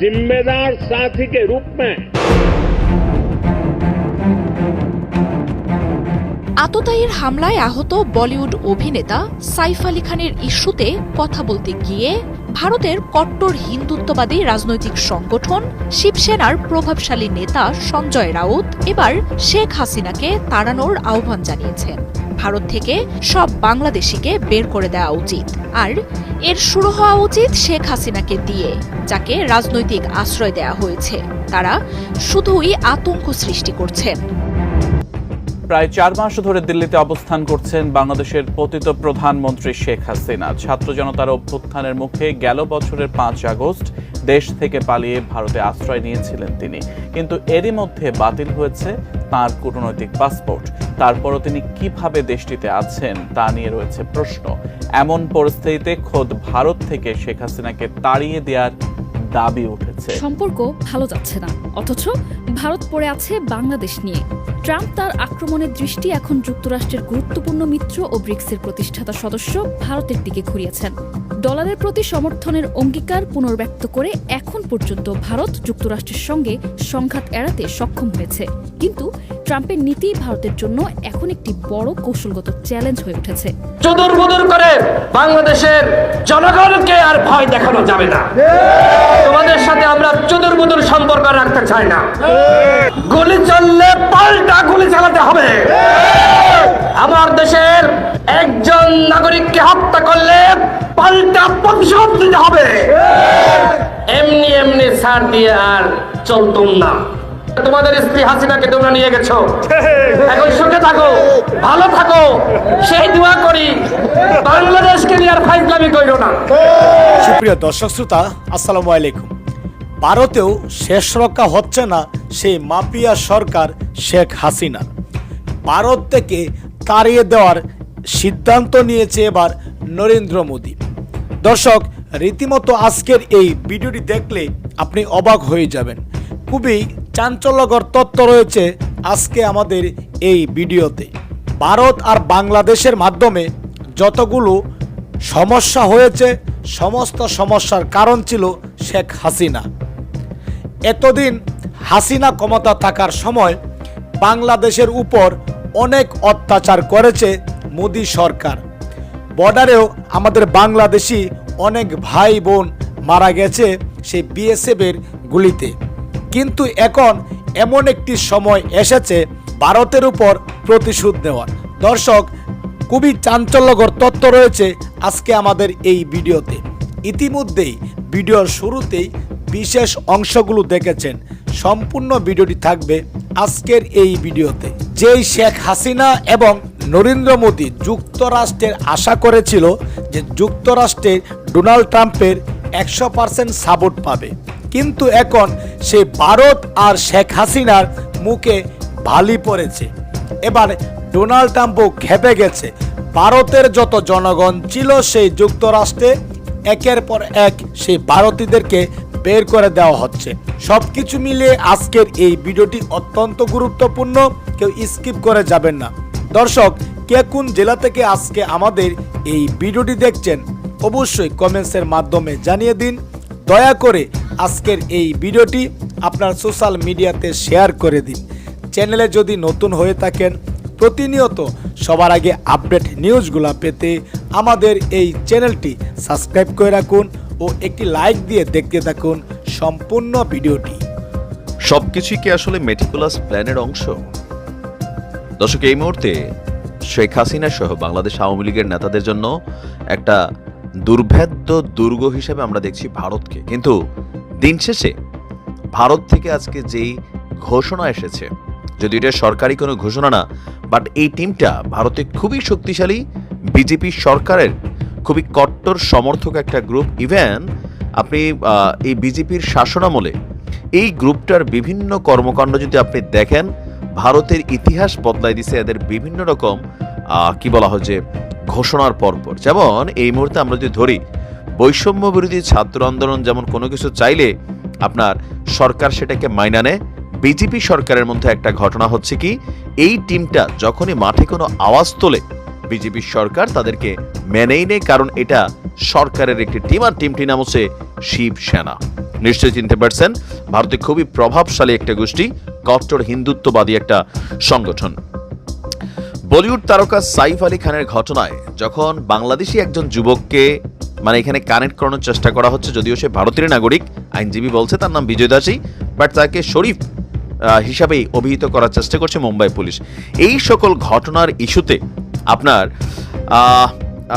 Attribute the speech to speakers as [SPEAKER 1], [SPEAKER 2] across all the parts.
[SPEAKER 1] और जिम्मेदार साथी के रूप में
[SPEAKER 2] আততায়ীর হামলায় আহত বলিউড অভিনেতা সাইফ আলী খানের ইস্যুতে কথা বলতে গিয়ে ভারতের কট্টর হিন্দুত্ববাদী রাজনৈতিক সংগঠন শিবসেনার প্রভাবশালী নেতা সঞ্জয় রাউত এবার শেখ হাসিনাকে তাড়ানোর আহ্বান জানিয়েছেন ভারত থেকে সব বাংলাদেশিকে বের করে দেওয়া উচিত। আর এর শুরু হওয়া উচিত শেখ হাসিনাকে দিয়ে, যাকে রাজনৈতিক আশ্রয় দেওয়া হয়েছে। তারা শুধুই আতঙ্ক সৃষ্টি করছেন।
[SPEAKER 3] প্রায় চার মাস ধরে দিল্লিতে অবস্থান করছেন বাংলাদেশের পতিত প্রধানমন্ত্রী শেখ হাসিনা। ছাত্র জনতার অভ্যুত্থানের মুখে গেল বছরের পাঁচ আগস্ট দেশ থেকে পালিয়ে ভারতে আশ্রয় নিয়েছিলেন তিনি। কিন্তু এরই মধ্যে বাতিল হয়েছে তার কূটনৈতিক পাসপোর্ট। তারপরও তিনি কীভাবে দেশটিতে আছেন তা নিয়ে রয়েছে প্রশ্ন। এমন পরিস্থিতিতে খোদ ভারত থেকে শেখ হাসিনাকে তাড়িয়ে দেওয়ার দাবি উঠেছে।
[SPEAKER 4] সম্পর্ক ভালো যাচ্ছে না। অথচ ভারত পড়ে আছে বাংলাদেশ নিয়ে। ট্রাম্প তার আক্রমণের দৃষ্টি এখন যুক্তরাষ্ট্রের গুরুত্বপূর্ণ মিত্র ও ব্রিক্সের প্রতিষ্ঠাতা সদস্য ভারতের দিকে ঘুরিয়েছেন। ডলারের প্রতি সমর্থনের অঙ্গীকার পুনর্ব্যক্ত করে এখন পর্যন্ত ভারত যুক্তরাষ্ট্রের সঙ্গে সংঘাত এড়াতে সক্ষম হয়েছে। কিন্তু ট্রাম্পের নীতি ভারতের জন্য এখন একটি বড় কৌশলগত চ্যালেঞ্জ হয়ে উঠেছে।
[SPEAKER 5] চুদুর করে বাংলাদেশের জনগণকে আর ভয় দেখানো যাবে না। তোমাদের সাথে আমরা চুদুর সম্পর্ক রাখতে চাই না। গুলি চললে পাল্টা গুলি চালাতে হবে। আমার দেশের একজন নাগরিককে হত্যা করলে পাল্টা প্রতিশোধ দিতে হবে। এমনি এমনি ছাড় দিয়ে আর চলতুম না। তোমাদের স্ত্রী হাসিনাকে তোমরা নিয়ে গেছো। এখন সুখে থাকো, ভালো থাকো, সেই দোয়া করি। বাংলাদেশকে নিয়ে আর ফাইজলামি কইরো না।
[SPEAKER 6] সুপ্রিয় দর্শক শ্রোতা, আসসালামু আলাইকুম। ভারতেও শেষ রক্ষা হচ্ছে না সেই মাফিয়া সরকার শেখ হাসিনা। ভারত থেকে তাড়িয়ে দেওয়ার সিদ্ধান্ত নিয়েছে এবার নরেন্দ্র মোদী। দর্শক, রীতিমতো আজকের এই ভিডিওটি দেখলে আপনি অবাক হয়ে যাবেন। খুবই চাঞ্চল্যকর তথ্য রয়েছে আজকে আমাদের এই ভিডিওতে। ভারত আর বাংলাদেশের মাধ্যমে যতগুলো সমস্যা হয়েছে, সমস্ত সমস্যার কারণ ছিল শেখ হাসিনা। এতদিন হাসিনা ক্ষমতা থাকার সময় বাংলাদেশের উপর অনেক অত্যাচার করেছে মোদী সরকার। বর্ডারেও আমাদের বাংলাদেশি অনেক ভাই বোন মারা গেছে সেই বিএসএফের গুলিতে। কিন্তু এখন এমন একটি সময় এসেছে ভারতের উপর প্রতিশোধ নেওয়ার। দর্শক, খুবই চাঞ্চল্যকর তথ্য রয়েছে আজকে আমাদের এই ভিডিওতে। ইতিমধ্যেই ভিডিওর শুরুতেই বিশেষ অংশগুলো দেখেছেন। সম্পূর্ণ ভিডিওটি থাকবে আজকের এই ভিডিওতে। যেই শেখ হাসিনা এবং নরেন্দ্র মোদী যুক্তরাষ্ট্রের আশা করেছিল যে যুক্তরাষ্ট্রের ডোনাল্ড ট্রাম্পের একশো পার্সেন্ট সাপোর্ট পাবে। কিন্তু এখন সে ভারত আর শেখ হাসিনার মুখে ভালি পড়েছে। এবার ডোনাল্ড ট্রাম্পও খেপে গেছে। ভারতের যত জনগণ ছিল সেই যুক্তরাষ্ট্রে একের পর এক সেই ভারতীয়দেরকে বের করে দেওয়া হচ্ছে। সব কিছু মিলিয়ে আজকের এই ভিডিওটি অত্যন্ত গুরুত্বপূর্ণ। কেউ স্কিপ করে যাবেন না। দর্শক, কে কোন জেলা থেকে আজকে আমাদের এই ভিডিওটি দেখছেন, অবশ্যই কমেন্টসের মাধ্যমে জানিয়ে দিন। দয়া করে আজকের এই ভিডিওটি আপনার সোশ্যাল মিডিয়াতে শেয়ার করে দিন। চ্যানেলে যদি নতুন হয়ে থাকেন, প্রতিনিয়ত সবার আগে আপডেট নিউজগুলো পেতে আমাদের এই চ্যানেলটি সাবস্ক্রাইব করে রাখুন ও একটি লাইক দিয়ে দেখতে থাকুন সম্পূর্ণ ভিডিওটি।
[SPEAKER 7] সবকিছুই কি আসলে মেটিকুলাস প্ল্যানের অংশ? দর্শক, এই মুহূর্তে শেখ হাসিনা সহ বাংলাদেশ আওয়ামী লীগের নেতাদের জন্য একটা দুর্ভেদ্য দুর্গ হিসেবে আমরা দেখছি ভারতকে। কিন্তু দিন শেষে ভারত থেকে আজকে যেই ঘোষণা এসেছে যদি এটা সরকারি কোনো ঘোষণা না বাট এই টিমটা ভারতে খুবই শক্তিশালী, বিজেপি সরকারের খুবই কট্টর সমর্থক একটা গ্রুপ ইভেন আপনি এই বিজেপির শাসনামলে এই গ্রুপটার বিভিন্ন কর্মকাণ্ড যদি আপনি দেখেন, ভারতের ইতিহাস বদলাই দিছে এদের বিভিন্ন রকম কি বলা হয় যে, ঘোষণার পরপর যেমন এই মুহূর্তে আমরা যদি ধরি বৈষম্য বিরোধী ছাত্র আন্দোলন যেমন কোনো কিছু চাইলে আপনার সরকার সেটাকে মাইনা নেয়, বিজেপি সরকারের মধ্যে একটা ঘটনা হচ্ছে কি, এই টিমটা যখনই মাঠে কোনো আওয়াজ তোলে, বিজেপি সরকার তাদেরকে মেনেই নেয় কারণ এটা সরকারের একটি টিম আর টিমটির নাম হচ্ছে শিবসেনা নিশ্চয়ই চিনতে পারছেন, ভারতে খুবই প্রভাবশালী একটা গোষ্ঠী, কট্টর হিন্দুত্ববাদী একটা সংগঠন। বলিউড তারকা সাইফ আলী খানের ঘটনায় যখন বাংলাদেশি একজন যুবককে মানে এখানে কানেক্ট করানোর চেষ্টা করা হচ্ছে, যদিও সে ভারতের নাগরিক, আইনজীবী বলছে তার নাম বিজয় দাসী বাট তাকে শরীফ হিসাবেই অভিহিত করার চেষ্টা করছে মুম্বাই পুলিশ। এই সকল ঘটনার ইস্যুতে আপনার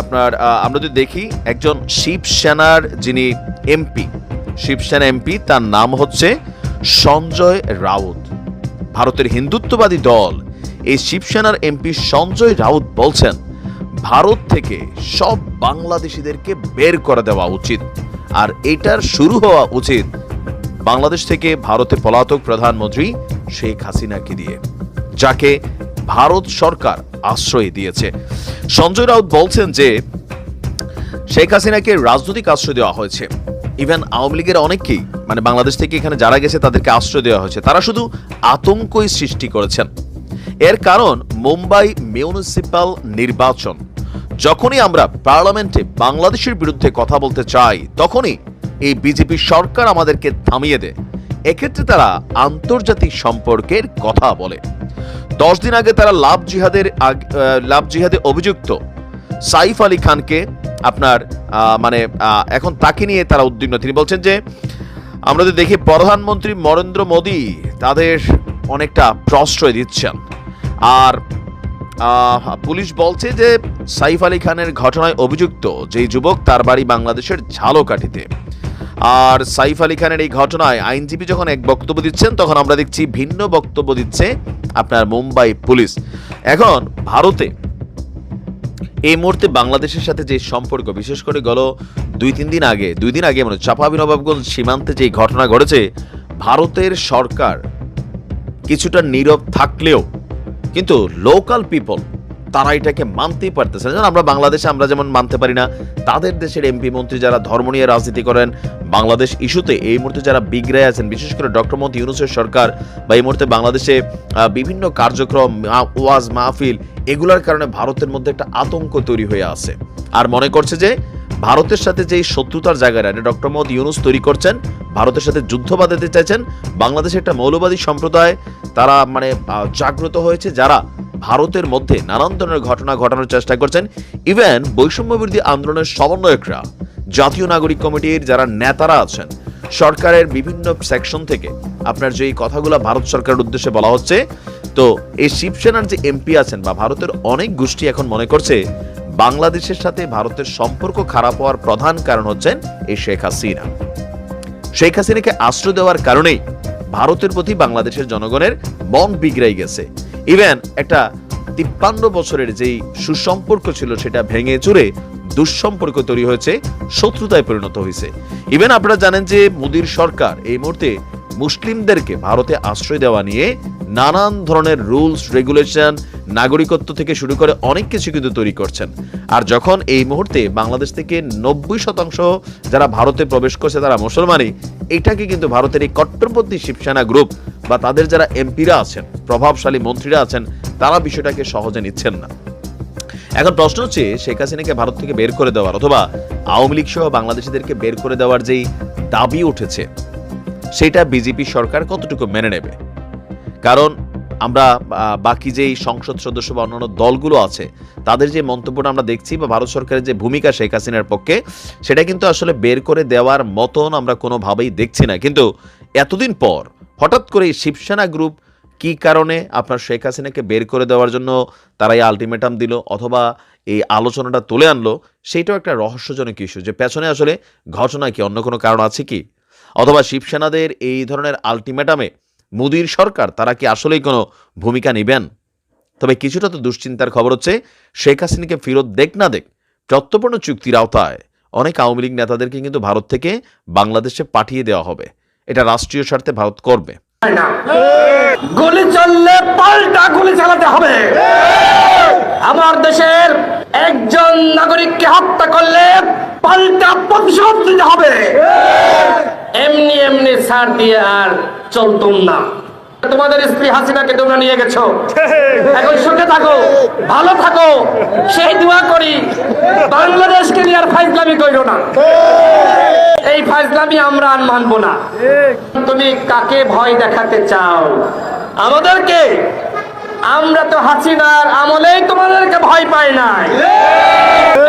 [SPEAKER 7] আপনার আমরা যদি দেখি, একজন শিবসেনার যিনি এমপি শিবসেনা এমপি, তার নাম হচ্ছে সঞ্জয় রাউত। ভারতের হিন্দুত্ববাদী দল, এই শিবসেনার এমপি সঞ্জয় রাউত বলছেন ভারত থেকে সব বাংলাদেশিদেরকে বের করে দেওয়া উচিত। আর এটার শুরু হওয়া উচিত বাংলাদেশ থেকে ভারতে পলাতক প্রধানমন্ত্রী শেখ হাসিনাকে দিয়ে, যাকে ভারত সরকার আশ্রয় দিয়েছে। সঞ্জয় রাউত বলছেন যে, শেখ হাসিনাকে রাজনৈতিক আশ্রয় দেওয়া হয়েছে। ইভেন আওয়ামী লীগের অনেককেই মানে বাংলাদেশ থেকে এখানে যারা গেছে তাদেরকে আশ্রয় দেওয়া হয়েছে। তারা শুধু আতঙ্কই সৃষ্টি করেছেন। এর কারণ মুম্বাই মিউনিসিপাল নির্বাচন। যখনই আমরা পার্লামেন্টে বাংলাদেশের বিরুদ্ধে কথা বলতে চাই, তখনই এই বিজেপি সরকার আমাদেরকে থামিয়ে দেয়। এক্ষেত্রে তারা আন্তর্জাতিক সম্পর্কের কথা বলে। দশ দিন আগে তারা লাভ জিহাদের লাভ জিহাদে অভিযুক্ত। সাইফ আলী খানকে আপনার মানে এখন তাকে নিয়ে তারা উদ্বিগ্ন। তিনি বলছেন যে, আমরা যদি দেখি প্রধানমন্ত্রী নরেন্দ্র মোদী, তাদের অনেকটা প্রশ্রয় দিচ্ছেন। আর পুলিশ বলছে যে সাইফ আলী খানের ঘটনায় অভিযুক্ত যেই যুবক তার বাড়ি বাংলাদেশের ঝালকাঠিতে। আর সাইফ আলী খানের এই ঘটনায় আইনজীবী যখন এক বক্তব্য দিচ্ছেন, তখন আমরা দেখছি ভিন্ন বক্তব্য দিচ্ছে আপনার মুম্বাই পুলিশ। এখন ভারতে এই মুহূর্তে বাংলাদেশের সাথে যে সম্পর্ক, বিশেষ করে গেল দুই তিন দিন আগে, দুই দিন আগে মানে চাপাবিনবাবগঞ্জ সীমান্তে যে ঘটনা ঘটেছে, ভারতের সরকার কিছুটা নীরব থাকলেও কিন্তু লোকাল পিপল তারা এটাকে মানতেই পারতেছে না। আমরা বাংলাদেশে আমরা যেমন মানতে পারি না, তাদের দেশের এমপি মন্ত্রী যারা ধর্ম নিয়ে রাজনীতি করেন, বাংলাদেশ ইস্যুতে এই মুহূর্তে যারা বিগ্রায় আছেন, বিশেষ করে ডক্টর মোহাম্মদ ইউনুসের সরকার বা এই মুহূর্তে বাংলাদেশে বিভিন্ন কার্যক্রম ওয়াজ, মাহফিল, এগুলার কারণে ভারতের মধ্যে একটা আতঙ্ক তৈরি হয়ে আছে। আর মনে করছে যে ভারতের সাথে যে শত্রুতার জায়গাটা এটা ডক্টর মোহাম্মদ ইউনুস তৈরি করছেন, ভারতের সাথে যুদ্ধ বাঁধাতে চাইছেন, বাংলাদেশে একটা মৌলবাদী সম্প্রদায় তারা মানে জাগ্রত হয়েছে, যারা ভারতের মধ্যে নানান ধরনের ঘটনা ঘটানোর চেষ্টা করছেন। ইভেন বৈষম্য বিরোধী আন্দোলনের সমন্বয়করা, জাতীয় নাগরিক কমিটির যারা নেতারা আছেন, সরকারের বিভিন্ন সেকশন থেকে আপনার যে এই কথাগুলো ভারত সরকারের উদ্দেশ্যে বলা হচ্ছে, তো এই শিবসেনার যে এমপি আছেন বা ভারতের অনেক গোষ্ঠী এখন মনে করছে বাংলাদেশের সাথে ভারতের সম্পর্ক খারাপ হওয়ার প্রধান কারণ হচ্ছেন এই শেখ হাসিনা। শেখ হাসিনাকে আশ্রয় দেওয়ার কারণেই ভারতের প্রতি বাংলাদেশের জনগণের মন বিগড়াই গেছে। ইভেন একটা তিপ্পান্ন বছরের যেই সুসম্পর্ক ছিল সেটা ভেঙে চুরে দুঃসম্পর্ক তৈরি হয়েছে, শত্রুতায় পরিণত হয়েছে। ইভেন আপনারা জানেন যে মোদীর সরকার এই মুহূর্তে মুসলিমদেরকে ভারতে আশ্রয় দেওয়া নিয়ে নানান ধরনের রুলস রেগুলেশন নাগরিকত্ব থেকে শুরু করে অনেক কিছু কিন্তু তৈরি করছেন। আর যখন এই মুহূর্তে বাংলাদেশ থেকে নব্বই শতাংশ যারা ভারতে প্রবেশ করছে তারা মুসলমানই, এটাকে কিন্তু ভারতের এই কট্টরপন্থী শিবসেনা গ্রুপ বা তাদের যারা এমপিরা আছেন, প্রভাবশালী মন্ত্রীরা আছেন, তারা বিষয়টাকে সহজে নিচ্ছেন না। এখন প্রশ্ন হচ্ছে, শেখ হাসিনাকে ভারত থেকে বের করে দেওয়ার অথবা আওয়ামী লীগ সহ বাংলাদেশিদেরকে বের করে দেওয়ার যেই দাবি উঠেছে, সেটা বিজেপি সরকার কতটুকু মেনে নেবে? কারণ আমরা বাকি যেই সংসদ সদস্য বা অন্যান্য দলগুলো আছে, তাদের যে মন্তব্যটা আমরা দেখছি বা ভারত সরকারের যে ভূমিকা শেখ হাসিনার পক্ষে, সেটা কিন্তু আসলে বের করে দেওয়ার মতন আমরা কোনোভাবেই দেখছি না। কিন্তু এতদিন পর হঠাৎ করে শিবসেনা গ্রুপ কি কারণে আপনার শেখ হাসিনাকে বের করে দেওয়ার জন্য তারা এই আলটিমেটাম দিল অথবা এই আলোচনাটা তুলে আনলো, সেইটাও একটা রহস্যজনক ইস্যু যে পেছনে আসলে ঘটনা কি, অন্য কোনো কারণ আছে কি? অথবা শিবসেনাদের এই ধরনের আলটিমেটামে মোদির সরকার, তারা কি আসলেই কোনো ভূমিকা নেবেন? তবে কিছুটা তো দুশ্চিন্তার খবর হচ্ছে, শেখ হাসিনাকে ফেরত দেখ না দেখ, প্রত্যর্পণ চুক্তির আওতায় অনেক আওয়ামী লীগ নেতাদেরকে কিন্তু ভারত থেকে বাংলাদেশে পাঠিয়ে দেওয়া হবে। এটা রাষ্ট্রীয় স্বার্থে ভারত করবে।
[SPEAKER 5] গুলি চললে পাল্টা গুলি চালাতে হবে। আমার দেশের একজন নাগরিককে হত্যা করলে পাল্টা প্রতিশোধ দিতে হবে। এমনি এমনি ছাড় দিয়ে আর চলতুম না। তোমাদের স্ত্রী হাসিনাকে তোমরা নিয়ে গেছো। এখন সুখে থাকো, ভালো থাকো, সেই দোয়া করি। বাংলাদেশকে নিয়ে আর ফাইজলামি কইরো না। এই ফাইজলামি আমরা আর মানবো না। তুমি কাকে ভয় দেখাতে চাও? আমাদেরকে আমরা তো হাসিনার আমলেই তোমাদেরকে ভয় পাই নাই।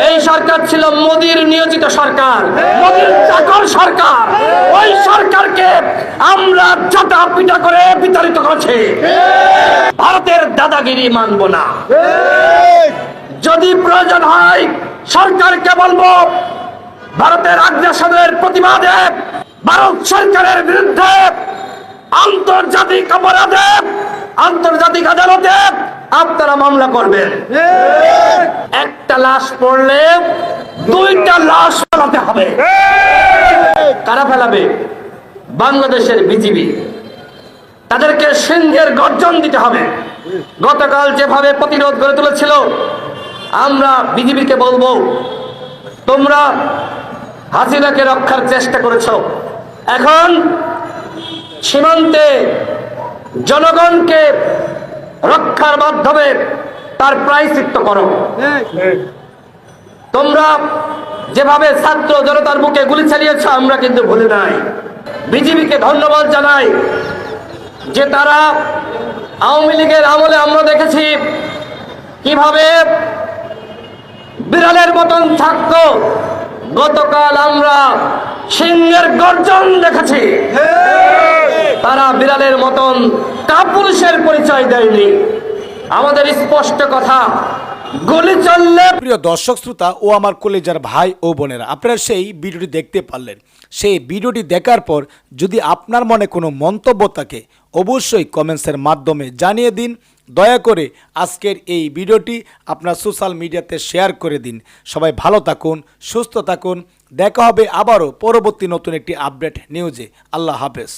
[SPEAKER 5] এই সরকার ছিল মোদির নিয়োজিত সরকার, মোদির চাকর সরকার। ওই সরকারকে আমরা চাটা পিটা করে বিতাড়িত করেছি। ভারতের দাদাগিরি মানব না। যদি প্রয়োজন হয়, সরকারকে বলব, ভারতের আগ্রাসনের প্রতিবাদে ভারত সরকারের বিরুদ্ধে আন্তর্জাতিক অপরাধে আন্তর্জাতিক আদালতে আপনারা মামলা করবেন। একটা লাশ পড়লে দুইটা লাশ ফেলাতে হবে। কারা ফেলাবে? বাংলাদেশের বিজিবি। তাদেরকে সিংহের গর্জন দিতে হবে। গতকাল যেভাবে প্রতিরোধ গড়ে তুলেছিল আমরা বিজিবিকে বলব তোমরা হাসিনাকে রক্ষার চেষ্টা করেছ। এখন সীমান্তে জনগণকে রক্ষার মাধ্যমে তার প্রায়শ্চিত্ত করো। তোমরা যেভাবে ছাত্র জনতার বুকে গুলি চালিয়েছ, আমরা কিন্তু ভুলে নাই। বিজেপিকে ধন্যবাদ জানাই যে তারা আওয়ামী লীগের আমলে আমরা দেখেছি কীভাবে বিড়ালের মতন থাকতো। গতকাল আমরা সিংহের গর্জন দেখেছি। তারা বিড়ালের মতন কাপুরুষের পরিচয় দেয়নি। আমাদের স্পষ্ট কথা, গুলি চললে
[SPEAKER 6] প্রিয় দর্শক শ্রোতা, ও আমার কলেজার ভাই ও বোনেরা, আপনারা সেই ভিডিওটি দেখতে পারলেন। সেই ভিডিওটি দেখার পর যদি আপনার মনে কোনো মন্তব্য থাকে, অবশ্যই কমেন্টসের মাধ্যমে জানিয়ে দিন। দয়া করে আজকের এই ভিডিওটি আপনার সোশ্যাল মিডিয়াতে শেয়ার করে দিন। সবাই ভালো থাকুন, সুস্থ থাকুন। দেখা হবে আবারও পরবর্তী নতুন একটি আপডেট নিউজে। আল্লাহ হাফেজ।